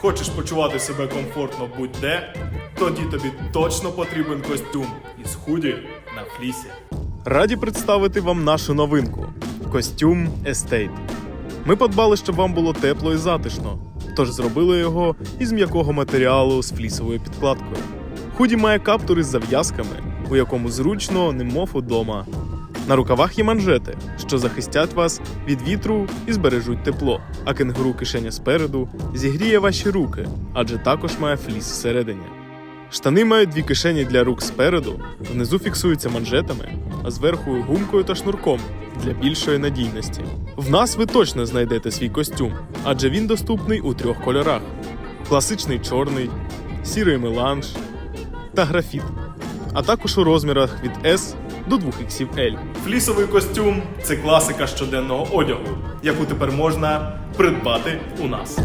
Хочеш почувати себе комфортно будь-де? Тоді тобі точно потрібен костюм із худі на флісі. Раді представити вам нашу новинку костюм Estate. Ми подбали, щоб вам було тепло і затишно, тож зробили його із м'якого матеріалу з флісовою підкладкою. Худі має каптур із зав'язками, у якому зручно, немов удома. На рукавах є манжети, що захистять вас від вітру і збережуть тепло, а кенгуру кишеня спереду зігріє ваші руки, адже також має фліс всередині. Штани мають дві кишені для рук спереду, внизу фіксуються манжетами, а зверху гумкою та шнурком для більшої надійності. В нас ви точно знайдете свій костюм, адже він доступний у трьох кольорах: класичний чорний, сірий меланж та графіт, а також у розмірах від S до 2XL. Флісовий костюм це класика щоденного одягу, яку тепер можна придбати у нас.